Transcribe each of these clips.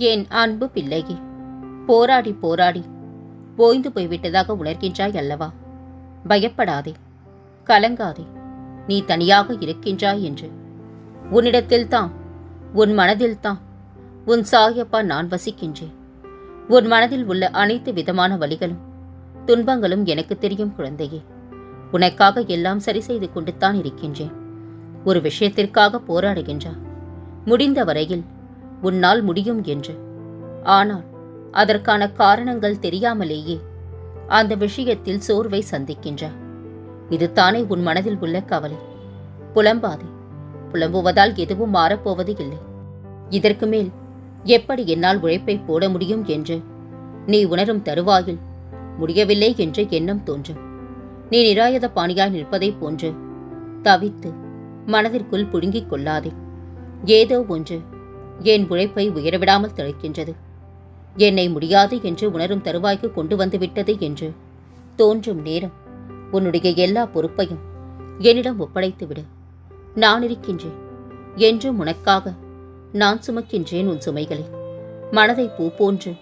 என் அன்பு பிள்ளையே? போராடி போராடி. ஓய்ந்து போய்விட்டதாக உணர்கின்றாய் அல்லவா? பயப்படாதே. கலங்காதே. நீ தனியாக இருக்கின்றாய் என்று. உன்னிடத்தில்தான் உன் மனதில்தான் உன் சாயப்பா நான் வசிக்கின்றேன். உன் மனதில் உள்ள அனைத்து விதமான வழிகளும் துன்பங்களும் எனக்கு தெரியும் குழந்தையே. உனக்காக எல்லாம் சரி செய்து கொண்டுத்தான் இருக்கின்றேன். ஒரு விஷயத்திற்காக போராடுகின்றாய் முடிந்த வரையில் உன்னால் முடியும் என்று. ஆனால் அதற்கான காரணங்கள் தெரியாமலேயே அந்த விஷயத்தில் சோர்வை சந்திக்கின்றாய். இதுதானே உன் மனதில் உள்ள கவலை. புலம்பாதே. புலம்புவதால் எதுவும் மாறப்போவது இல்லை. இதற்கு மேல் எப்படி என்னால் உழைப்பை போட முடியும் என்று நீ உணரும் தருவாயில் முடியவில்லை என்ற எண்ணம் தோன்றும். நீ நிராயுத பாணியாய் நிற்பதைப் போன்று தவித்து மனதிற்குள் புடுங்கிக் கொள்ளாதே. ஏதோ ஒன்று என் உழைப்பை உயரவிடாமல் தடுக்கின்றது என்னை முடியாது என்று உணரும் தருவாய்க்கு கொண்டு வந்துவிட்டது என்று தோன்றும் நேரம் உன்னுடைய எல்லா பொறுப்பையும் என்னிடம் ஒப்படைத்து விடு. நான் இருக்கின்றேன். என்றும் உனக்காக நான் சுமக்கின்றேன் உன் சுமைகளை. மனதை பூ போன்று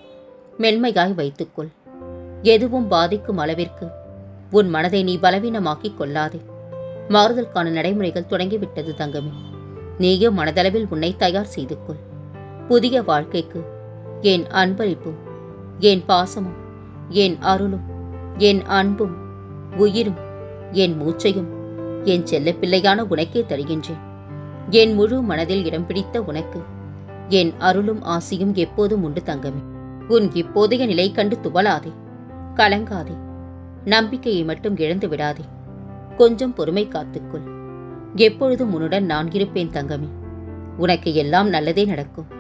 மென்மையாய் வைத்துக்கொள். எதுவும் பாதிக்கும் அளவிற்கு உன் மனதை நீ பலவீனமாக்கிக் கொள்ளாதே. மாறுதலுக்கான நடைமுறைகள் தொடங்கிவிட்டது தங்கமே. நீயும் மனதளவில் உன்னை தயார் செய்து கொள் புதிய வாழ்க்கைக்கு. என் அன்பளிப்பும் என் பாசமும் என் அருளும் என் அன்பும் உயிரும் என் மூச்சையும் என் செல்லப்பிள்ளையான உனக்கே தருகின்றேன். என் முழு மனதில் இடம் பிடித்த உனக்கு என் அருளும் ஆசியும் எப்போதும் உண்டு தங்கமே. உன் இப்போதைய நிலை கண்டு துவளாதே கலங்காதே நம்பிக்கையை மட்டும் இழந்து விடாதே. கொஞ்சம் பொறுமை காத்துக்கொள். எப்பொழுதும் உன்னுடன் நான் இருப்பேன் தங்கமே. உனக்கு எல்லாம் நல்லதே நடக்கும்.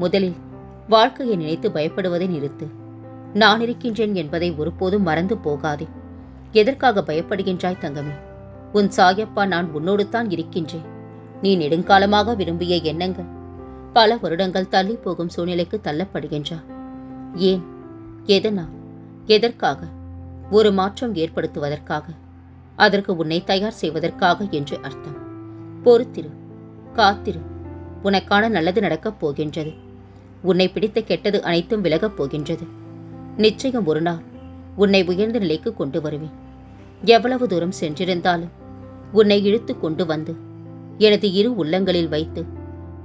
முதலில் வாழ்க்கையை நினைத்து பயப்படுவதை நிறுத்து. நான் இருக்கின்றேன் என்பதை ஒருபோதும் மறந்து போகாதே. எதற்காக பயப்படுகின்றாய் தங்கமே? உன் சாயப்பா நான் உன்னோடு தான் இருக்கின்றேன். நீ நெடுங்காலமாக விரும்பிய எண்ணங்கள் பல வருடங்கள் தள்ளி போகும் சூழ்நிலைக்கு தள்ளப்படுகின்றார் ஏன்? எதனால்? எதற்காக? ஒரு மாற்றம் ஏற்படுத்துவதற்காக. அதற்கு உன்னை தயார் செய்வதற்காக என்று அர்த்தம். பொறுத்திரு காத்திரு. உனக்கான நல்லது நடக்கப் போகின்றது. உன்னை பிடித்த கெட்டது அனைத்தும் விலகப் போகின்றது. நிச்சயம் ஒரு நாள் உன்னை உயர்ந்த நிலைக்கு கொண்டு வருவேன். எவ்வளவு தூரம் சென்றிருந்தாலும் உன்னை இழுத்து கொண்டு வந்து எனது இரு உள்ளங்களில் வைத்து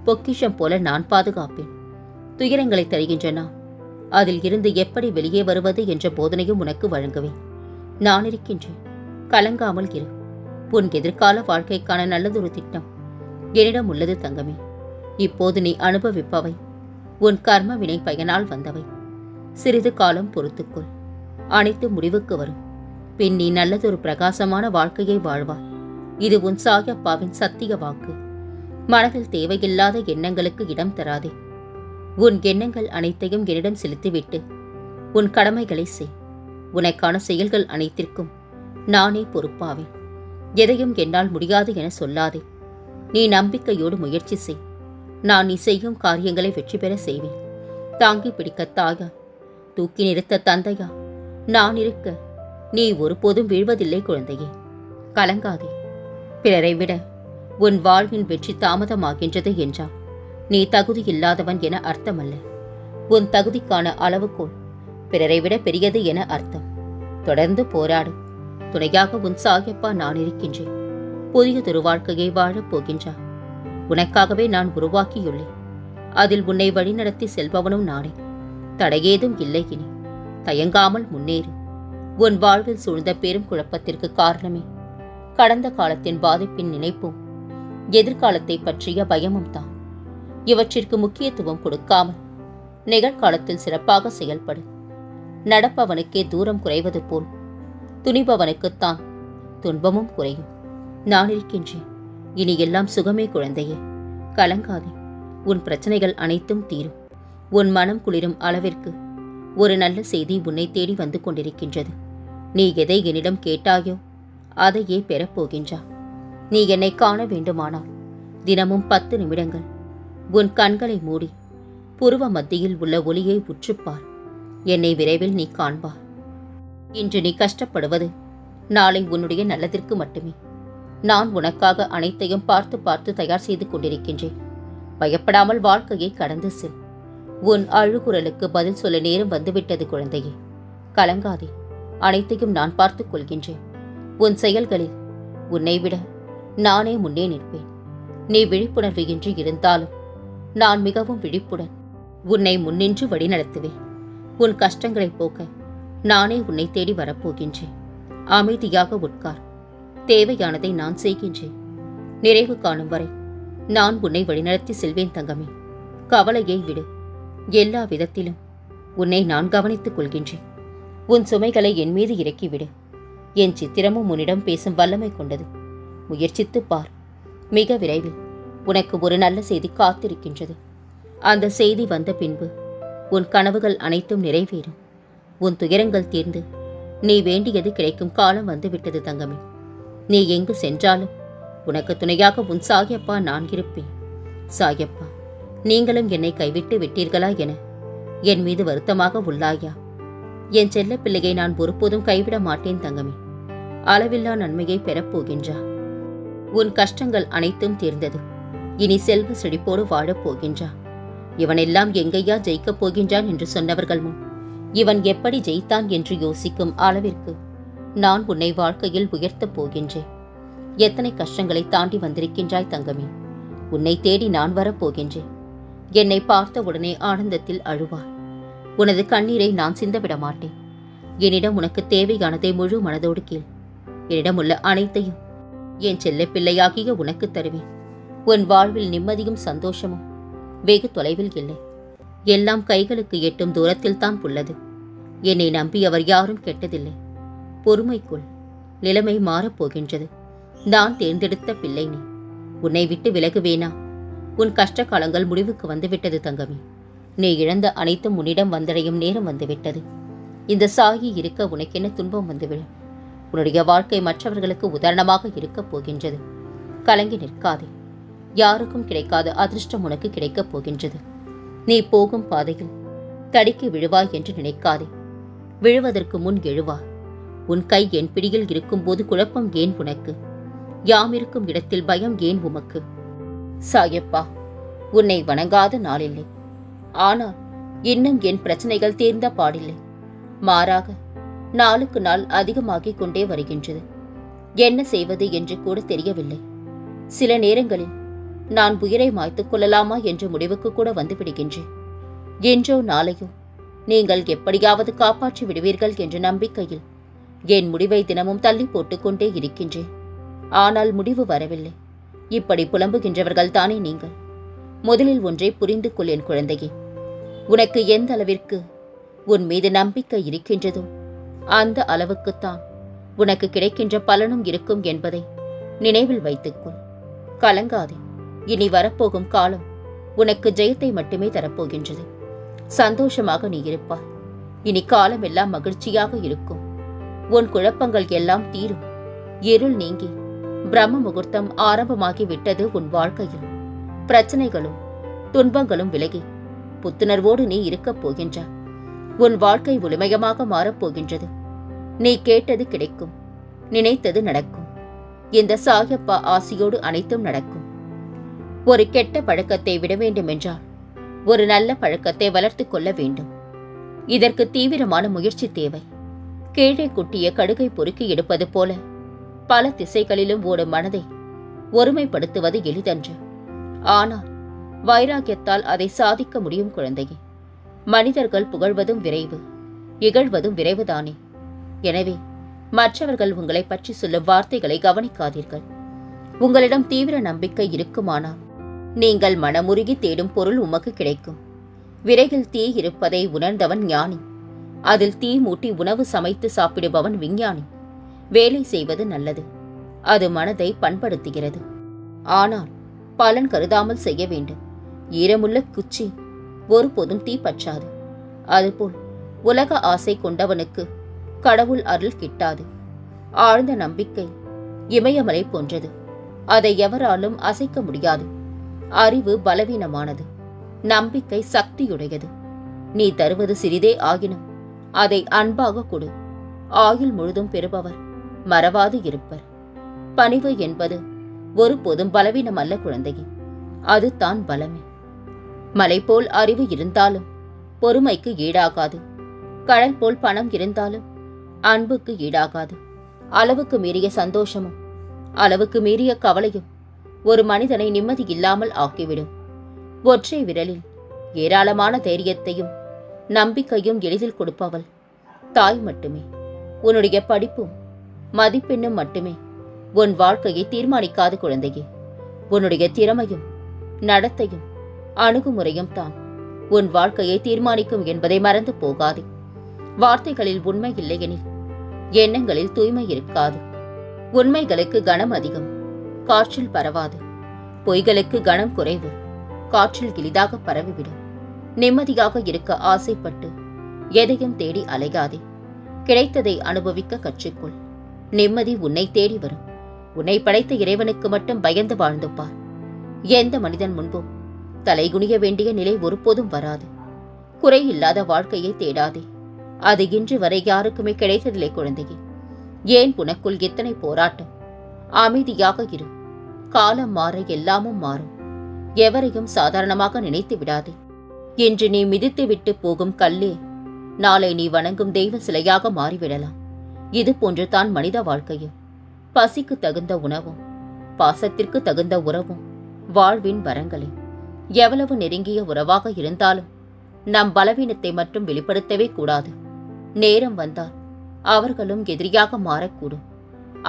பொக்கிஷம் போல நான் பாதுகாப்பேன். துயரங்களை தருகின்றன. அதில் இருந்து எப்படி வெளியே வருவது என்ற போதனையும் உனக்கு வழங்குவேன். நான் இருக்கின்றேன். கலங்காமல் இரு. உன் எதிர்கால வாழ்க்கைக்கான நல்லதொரு திட்டம் என்னிடம் உள்ளது தங்கமே. இப்போது நீ அனுபவிப்பவை. உன் கர்ம வினை பயனால் வந்தவை. சிறிது காலம் பொறுத்துக்கொள். அனைத்து முடிவுக்கு வரும். பின் நீ நல்லதொரு பிரகாசமான வாழ்க்கையை வாழ்வாய். இது உன் சாயப்பாவின் சத்திய வாக்கு. மனதில் தேவையில்லாத எண்ணங்களுக்கு இடம் தராதே. உன் எண்ணங்கள் அனைத்தையும் என்னிடம் செலுத்திவிட்டு உன் கடமைகளை செய். உனக்கான செயல்கள் அனைத்திற்கும் நானே பொறுப்பாவேன். எதையும் என்னால் முடியாது என சொல்லாதே. நீ நம்பிக்கையோடு முயற்சி செய். நான் நீ செய்யும் காரியங்களை வெற்றி பெற செய்வேன். தாங்கி பிடிக்க தாயா தூக்கி நிறுத்த தந்தையா நான் இருக்க நீ ஒருபோதும் வீழ்வதில்லை குழந்தையே. கலங்காதே. பிறரை விட உன் வாழ்வின் வெற்றி தாமதமாகின்றது என்றால் நீ தகுதி இல்லாதவன் என அர்த்தமல்ல. உன் தகுதிக்கான அளவுகோல் பிறரை விட பெரியது என அர்த்தம். தொடர்ந்து போராடு. துணையாக உன் சாயப்பா நான் இருக்கின்றேன். புதியதொரு வாழ்க்கையை வாழப் போகின்றான். உனக்காகவே நான் உருவாக்கியுள்ளேன். அதில் உன்னை வழிநடத்தி செல்பவனும் நானே. தடையேதும் இல்லை இனி. தயங்காமல் முன்னேறு. உன் வாழ்வில் சூழ்ந்த பெரும் குழப்பத்திற்கு காரணமே. கடந்த காலத்தின் பாதிப்பின் நினைப்பும் எதிர்காலத்தை பற்றிய பயமும் தான். இவற்றிற்கு முக்கியத்துவம் கொடுக்காமல் நிகழ்காலத்தில் சிறப்பாக செயல்படு. நடப்பவனுக்கே தூரம் குறைவது போல். துணிபவனுக்குத்தான் துன்பமும் குறையும். நான் இருக்கின்றேன். இனி எல்லாம் சுகமே குழந்தையே. கலங்காதே. உன் பிரச்சனைகள் அனைத்தும் தீரும். உன் மனம் குளிரும் அளவிற்கு ஒரு நல்ல செய்தி உன்னை தேடி வந்து கொண்டிருக்கின்றது. நீ எதை என்னிடம் கேட்டாயோ அதையே பெறப்போகின்றா நீ என்னை காண வேண்டுமானால் தினமும் பத்து நிமிடங்கள் உன் கண்களை மூடி புருவ மத்தியில் உள்ள ஒளியை உற்றுப்பார் என்னை விரைவில் நீ காண்பார் இன்று நீ கஷ்டப்படுவது நாளை உன்னுடைய நல்லதிற்கு மட்டுமே. நான் உனக்காக அனைத்தையும் பார்த்து பார்த்து தயார் செய்து கொண்டிருக்கின்றேன். பயப்படாமல் வாழ்க்கையை கடந்து செல். உன் அழுகுரலுக்கு பதில் சொல்ல நேரம் வந்துவிட்டது குழந்தையே. கலங்காதே. அனைத்தையும் நான் பார்த்துக் கொள்கின்றேன். உன் செயல்களில் உன்னை விட நானே முன்னே நிற்பேன். நீ விழிப்புணர்வு இன்றி இருந்தாலும் நான் மிகவும் விழிப்புடன் உன்னை முன்னின்று வழிநடத்துவேன். உன் கஷ்டங்களை போக்க நானே உன்னை தேடி வரப்போகின்றேன். அமைதியாக உட்கார். தேவையானதை நான் செய்கின்றேன். நிறைவு காணும் வரை நான் உன்னை வழிநடத்தி செல்வேன் தங்கமே. கவலையை விடு. எல்லா விதத்திலும் உன்னை நான் கவனித்துக் கொள்கின்றேன். உன் சுமைகளை என் மீது இறக்கிவிடு. என் சித்திரமும் உன்னிடம் பேசும் வல்லமை கொண்டது. முயற்சித்து பார். மிக விரைவில் உனக்கு ஒரு நல்ல செய்தி காத்திருக்கின்றது. அந்த செய்தி வந்த பின்பு உன் கனவுகள் அனைத்தும் நிறைவேறும். உன் துயரங்கள் தீர்ந்து நீ வேண்டியது கிடைக்கும் காலம் வந்துவிட்டது தங்கமே. நீ எங்கு சென்றாலும்? உனக்கு துணையாக உன் சாயப்பா நான் இருப்பேன். சாயப்பா நீங்களும் என்னை கைவிட்டு விட்டீர்களா என என் மீது வருத்தமாக உள்ளாயா? என் செல்ல பிள்ளையை நான் ஒருபோதும் கைவிட மாட்டேன் தங்கமே. அளவில்லா நன்மையை பெறப்போகின்றா உன் கஷ்டங்கள் அனைத்தும் தீர்ந்தது. இனி செல்வ செழிப்போடு வாழப் போகின்றா. இவனெல்லாம் எங்கையா ஜெயிக்கப் போகின்றான் என்று சொன்னவர்கள் முன் இவன் எப்படி ஜெயித்தான் என்று யோசிக்கும் அளவிற்கு நான் உன்னை வாழ்க்கையில் உயர்த்தப் போகின்றேன். எத்தனை கஷ்டங்களை தாண்டி வந்திருக்கின்றாய் தங்கமே. உன்னை தேடி நான் வரப்போகின்றேன் என்னை பார்த்த உடனே ஆனந்தத்தில் அழுவாய். உனது கண்ணீரை நான் சிந்தவிட மாட்டேன். என்னிடம் உனக்கு தேவையானதை முழு மனதோடு கேள். என்னிடம் உள்ள அனைத்தையும் என் செல்ல பிள்ளையாகிய உனக்கு தருவேன். உன் வாழ்வில் நிம்மதியும் சந்தோஷமும் வெகு தொலைவில் இல்லை. எல்லாம் கைகளுக்கு எட்டும் தூரத்தில் தான் உள்ளது. என்னை நம்பி அவர் யாரும் கெட்டதில்லை. பொறுமைக்குள் நிலைமை மாறப்போகின்றது. நான் தேர்ந்தெடுத்த பிள்ளை நீ. உன்னை விட்டு விலகுவேனா? உன் கஷ்ட காலங்கள் முடிவுக்கு வந்துவிட்டது தங்கமே. நீ இழந்த அனைத்தும் உன்னிடம் வந்தடையும் நேரம் வந்துவிட்டது. இந்த சாகி இருக்க உனக்கென்ன துன்பம் வந்துவிடும்? உன்னுடைய வாழ்க்கை மற்றவர்களுக்கு உதாரணமாக இருக்கப் போகின்றது. கலங்கி நிற்காதே. யாருக்கும் கிடைக்காத அதிர்ஷ்டம் உனக்கு கிடைக்கப் போகின்றது. நீ போகும் பாதையில் தடிக்கு விழுவாய் என்று நினைக்காதே. விழுவதற்கு முன் எழுவாய் உன் கை என் பிடியில் இருக்கும்போது குழப்பம் ஏன் உனக்கு? யாமிருக்கும் இடத்தில் பயம் ஏன் உமக்கு? சாயப்பா உன்னை வணங்காத நாளில்லை. ஆனால் இன்னும் என் பிரச்சனைகள் தீர்ந்த பாடில்லை. மாறாக நாளுக்கு நாள் அதிகமாகிக் கொண்டே வருகின்றது. என்ன செய்வது என்று கூட தெரியவில்லை. சில நேரங்களில் நான் உயிரை மாய்த்துக் கொள்ளலாமா என்ற முடிவுக்கு கூட வந்துவிடுகின்றேன். என்றோ நாளையோ நீங்கள் எப்படியாவது காப்பாற்றி விடுவீர்கள் என்ற நம்பிக்கையில் என் முடிவை தினமும் தள்ளி போட்டுக்கொண்டே இருக்கின்றேன். ஆனால் முடிவு வரவில்லை. இப்படி புலம்புகின்றவர்கள் தானே நீங்கள்? முதலில் ஒன்றை புரிந்து கொள் என் குழந்தையே. உனக்கு எந்த அளவிற்கு உன் மீது நம்பிக்கை இருக்கின்றதோ அந்த அளவுக்குத்தான் உனக்கு கிடைக்கின்ற பலனும் இருக்கும் என்பதை நினைவில் வைத்துக்கொள் கலங்காதே. இனி வரப்போகும் காலம் உனக்கு ஜெயத்தை மட்டுமே தரப்போகின்றது. சந்தோஷமாக நீ இருப்பாய். இனி காலம் எல்லாம் மகிழ்ச்சியாக இருக்கும். உன் குழப்பங்கள் எல்லாம் தீரும். இருள் நீங்கி பிரம்ம முகூர்த்தம் ஆரம்பமாகி விட்டது உன் வாழ்க்கையில். பிரச்சனைகளும் துன்பங்களும் விலகி புத்துணர்வோடு நீ இருக்கப் போகின்றாய் உன் வாழ்க்கை ஒளிமயமாக மாறப்போகின்றது நீ கேட்டது கிடைக்கும் நினைத்தது நடக்கும். இந்த சாயப்பா ஆசியோடு அனைத்தும் நடக்கும். ஒரு கெட்ட பழக்கத்தை விட வேண்டுமென்றால் ஒரு நல்ல பழக்கத்தை வளர்த்துக் கொள்ள வேண்டும். இதற்கு தீவிரமான முயற்சி தேவை. கீழே குட்டிய கடுகை பொறுக்கி எடுப்பது போல. பல திசைகளிலும் ஓடும் மனதை ஒருமைப்படுத்துவது எளிதன்று. ஆனால் வைராகியத்தால் அதை சாதிக்க முடியும் குழந்தையே. மனிதர்கள் புகழ்வதும் விரைவு இகழ்வதும் விரைவுதானே. எனவே மற்றவர்கள் உங்களை பற்றி சொல்லும் வார்த்தைகளை கவனிக்காதீர்கள். உங்களிடம் தீவிர நம்பிக்கை இருக்குமானால் நீங்கள் மனமுருகி தேடும் பொருள் உமக்கு கிடைக்கும். விரைவில் தீ இருப்பதை உணர்ந்தவன் ஞானி. அதில் தீ மூட்டி உணவு சமைத்து சாப்பிடுபவன் விஞ்ஞானி. வேலை செய்வது நல்லது. அது மனதை பண்படுத்துகிறது. ஆனால் பலன் கருதாமல் செய்ய வேண்டும். ஈரமுள்ள குச்சி ஒருபோதும் தீ பற்றாது. அதுபோல் உலக ஆசை கொண்டவனுக்கு கடவுள் அருள் கிட்டாது. ஆழ்ந்த நம்பிக்கை இமயமலை போன்றது. அதை எவராலும் அசைக்க முடியாது. அறிவு பலவீனமானது. நம்பிக்கை சக்தியுடையது. நீ தருவது சிறிதே ஆகினும் அதை அன்பாக கொடு. ஆயுள் முழுதும் பெறுபவர் மறவாது இருப்பர். பணிவு என்பது ஒருபோதும் பலவீனம் அல்ல குழந்தையே அது தான் பலமே. மலை போல் அறிவு இருந்தாலும் பொறுமைக்கு ஈடாகாது. கடல் போல் பணம் இருந்தாலும் அன்புக்கு ஈடாகாது. அளவுக்கு மீறிய சந்தோஷமும் அளவுக்கு மீறிய கவலையும் ஒரு மனிதனை நிம்மதி இல்லாமல் ஆக்கிவிடும். ஒற்றை விரலில் ஏராளமான தைரியத்தையும் நம்பிக்கையும் எளிதில் கொடுப்பவள். தாய் மட்டுமே. உன்னுடைய படிப்பும் மதிப்பெண்ணும் மட்டுமே. உன் வாழ்க்கையை தீர்மானிக்காத குழந்தையே. உன்னுடைய திறமையும் நடத்தையும் அணுகுமுறையும் தான் உன் வாழ்க்கையை தீர்மானிக்கும் என்பதை மறந்து போகாதே. வார்த்தைகளில் உண்மை இல்லையெனில் எண்ணங்களில் தூய்மை இருக்காது. உண்மைகளுக்கு கனம் அதிகம் காற்றில் பரவாது. பொய்களுக்கு கனம் குறைவு காற்றில் எளிதாக பரவிவிடும். நிம்மதியாக இருக்க ஆசைப்பட்டு எதையும் தேடி அலையாதே கிடைத்ததை அனுபவிக்க கற்றுக்கொள். நிம்மதி உன்னை தேடி வரும். உன்னை படைத்த இறைவனுக்கு மட்டும் பயந்து வாழ்ந்து பார். எந்த மனிதன் முன்பும் தலைகுனிய வேண்டிய நிலை ஒருபோதும் வராது. குறை இல்லாத வாழ்க்கையை தேடாதே. அது இன்று வரை யாருக்குமே கிடைத்ததில்லை குழந்தையே. ஏன் உனக்குள் இத்தனை போராட்டம்? அமைதியாக இரு. காலம் மாற எல்லாமும் மாறும். எவரையும் சாதாரணமாக நினைத்து விடாதே. இன்று நீ மிதித்து விட்டு போகும் கல்லே நாளை நீ வணங்கும் தெய்வ சிலையாக மாறிவிடலாம். இது போன்று தான் மனித வாழ்க்கையும். பசிக்கு தகுந்த உணவும் பாசத்திற்கு தகுந்த உறவும் வாழ்வின் வரங்களே. எவ்வளவு நெருங்கிய உறவாக இருந்தாலும் நம் பலவீனத்தை மட்டும் வெளிப்படுத்தவே கூடாது. நேரம் வந்தால் அவர்களும் எதிரியாக மாறக்கூடும்.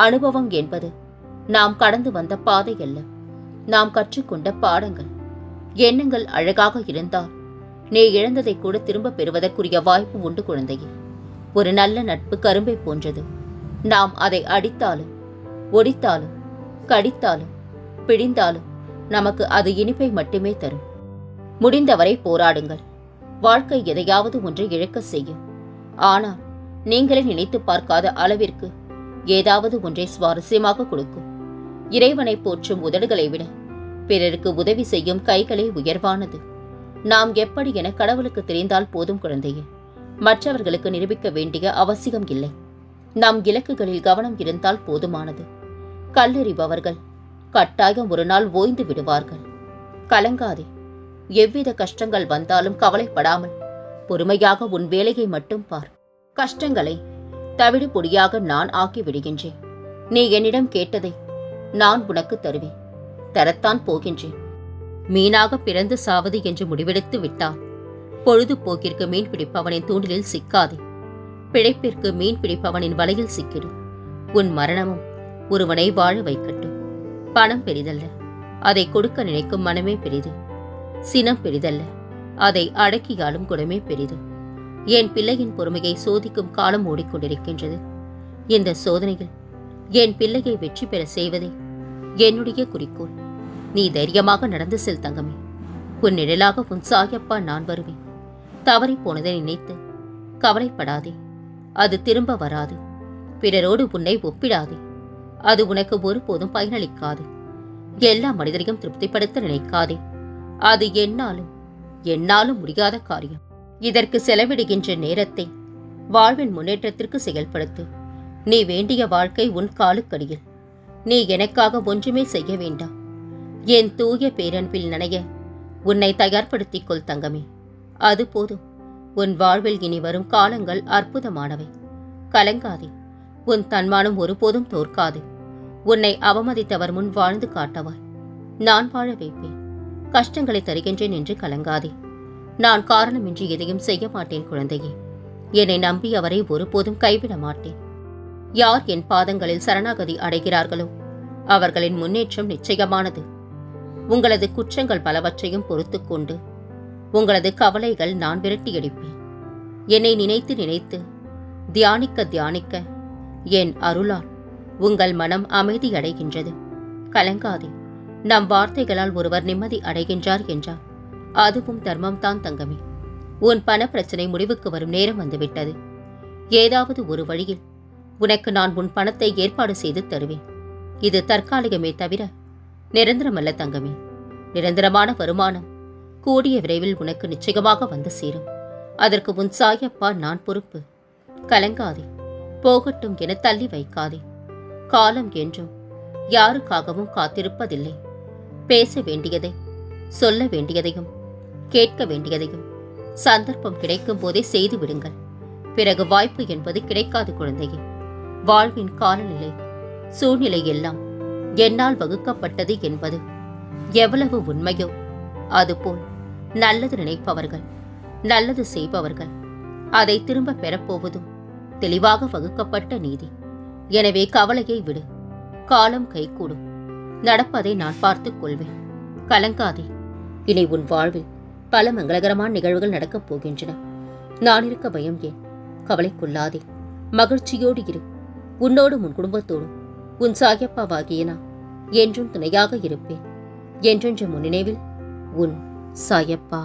அனுபவம் என்பது நாம் கடந்து வந்த பாதை அல்ல. நாம் கற்றுக்கொண்ட பாடங்கள் எண்ணங்கள் அழகாக இருந்தால் நீ இழந்ததை கூட திரும்ப பெறுவதற்குரிய வாய்ப்பு உண்டு குழந்தையே. ஒரு நல்ல நட்பு கரும்பை போன்றது. நாம் அதை அடித்தாலும் ஒடித்தாலும் கடித்தாலும் பிடிந்தாலும் நமக்கு அது இனிப்பை மட்டுமே தரும். முடிந்தவரை போராடுங்கள். வாழ்க்கை எதையாவது ஒன்றை இழக்க செய்யும். ஆனால் நீங்களே நினைத்து பார்க்காத அளவிற்கு ஏதாவது ஒன்றை சுவாரஸ்யமாக கொடுக்கும். இறைவனை போற்றும் உதடுகளை விட பிறருக்கு உதவி செய்யும் கைகளே உயர்வானது. நாம் எப்படி என கடவுளுக்கு தெரிந்தால் போதும் குழந்தையே. மற்றவர்களுக்கு நிரூபிக்க வேண்டிய அவசியம் இல்லை. நம் இலக்குகளில் கவனம் இருந்தால் போதுமானது. கல்லெறிபவர்கள் கட்டாயம் ஒரு நாள் ஓய்ந்து விடுவார்கள். கலங்காதே. எவ்வித கஷ்டங்கள் வந்தாலும் கவலைப்படாமல் பொறுமையாக உன் வேலையை மட்டும் பார். கஷ்டங்களை தவிடு பொடியாக நான் ஆக்கி விடுகின்றேன் நீ என்னிடம் கேட்டதை நான் உனக்கு தருவேன். தரத்தான் போகின்றேன். மீனாக பிறந்து சாவது என்று முடிவெடுத்து விட்டார். பொழுதுபோக்கிற்கு மீன் பிடிப்பவனின் தூண்டிலில் சிக்காதே. பிழைப்பிற்கு மீன் பிடிப்பவனின் வலையில் சிக்கிடு. உன் மரணமும் ஒருவனை வாழ வைக்கட்டும். பணம் பெரிதல்ல. அதை கொடுக்க நினைக்கும் மனமே பெரிது. சினம் பெரிதல்ல. அதை அடக்கியாலும் குணமே பெரிது. என் பிள்ளையின் பொறுமையை சோதிக்கும் காலம் ஓடிக்கொண்டிருக்கின்றது. இந்த சோதனையில் என் பிள்ளையை வெற்றி பெற செய்வதே என்னுடைய குறிக்கோள். நீ தைரியமாக நடந்து செல் தங்கமே. உன் நிழலாக உன் சாயப்பா நான் வருவேன். தவறிப் போனதை நினைத்து கவலைப்படாதே. அது திரும்ப வராது. பிறரோடு உன்னை ஒப்பிடாதே. அது உனக்கு ஒருபோதும் பயனளிக்காது. எல்லா மனிதரையும் திருப்திப்படுத்த நினைக்காதே. அது என்னாலும் என்னாலும் முடியாத காரியம். இதற்கு செலவிடுகின்ற நேரத்தை வாழ்வின் முன்னேற்றத்திற்கு செயல்படுத்து. நீ வேண்டிய வாழ்க்கை உன் காலுக்கடியில். நீ எனக்காக ஒன்றுமே செய்ய வேண்டாம். என் தூய பேரன்பில் நனைய உன்னை தயார்படுத்திக் கொள் தங்கமே. அது போதும். உன் வாழ்வில் இனி வரும் காலங்கள் அற்புதமானவை. கலங்காதே. உன் தன்மானம் ஒருபோதும் தோற்காது. உன்னை அவமதித்தவர் முன் வாழ்ந்து காட்டவாய். நான் வாழ வைப்பேன். கஷ்டங்களை தருகின்றேன் என்று கலங்காதே. நான் காரணமின்றி எதையும் செய்ய மாட்டேன் குழந்தையே. என்னை நம்பி அவரை ஒருபோதும் கைவிட மாட்டேன். யார் என் பாதங்களில் சரணாகதி அடைகிறார்களோ? அவர்களின் முன்னேற்றம் நிச்சயமானது. உங்களது குற்றங்கள் பலவற்றையும் பொறுத்துக் கொண்டு உங்களது கவலைகள் நான் விரட்டியடிப்பேன் என்னை நினைத்து நினைத்து தியானிக்க தியானிக்க என் அருளால் உங்கள் மனம் அமைதி அடைகின்றது. கலங்காதே நம் வார்த்தைகளால் ஒருவர் நிம்மதி அடைகின்றார் என்றார் அதுவும் தர்மம்தான் தங்கமே. உன் பண பிரச்சனை முடிவுக்கு வரும் நேரம் வந்துவிட்டது. ஏதாவது ஒரு வழியில் உனக்கு நான் உன் பணத்தை ஏற்பாடு செய்து தருவேன். இது தற்காலிகமே தவிர நிரந்தரமல்ல தங்கமே. நிரந்தரமான வருமானம் கூடிய விரைவில் உனக்கு நிச்சயமாக வந்து சேரும். அதற்கு உன் சாயப்பா நான் பொறுப்பு. கலங்காதே. போகட்டும் என தள்ளி வைக்காதே. காலம் என்றும் யாருக்காகவும் காத்திருப்பதில்லை. பேச வேண்டியதை சொல்ல வேண்டியதையும் கேட்க வேண்டியதையும் சந்தர்ப்பம் கிடைக்கும் போதே செய்து விடுங்கள். பிறகு வாய்ப்பு என்பது கிடைக்காது குழந்தையே. வாழ்வின் காலநிலை சூழ்நிலை எல்லாம் என்னால் வகுக்கப்பட்டது என்பது எவ்வளவு உண்மையோ அதுபோல் நல்லது நினைப்பவர்கள் நல்லது செய்பவர்கள் அதை திரும்ப பெறப்போவதும் தெளிவாக வகுக்கப்பட்ட நீதி. எனவே கவலையை விடு காலம் கைகூடும். நடப்பதை நான் பார்த்துக் கொள்வேன். கலங்காதே. இனி உன் வாழ்வில் பல மங்களகரமான நிகழ்வுகள் நடக்கப் போகின்றன. நான் இருக்க பயம் ஏன்? கவலைக்குள்ளாதே. மகிழ்ச்சியோடு இரு. உன்னோடும் உன் குடும்பத்தோடும் உன் சாயப்பாவாகிய நான் என்றும் துணையாக இருப்பேன். என்றென்றும் முன்னினைவில் உன் சாயப்பா.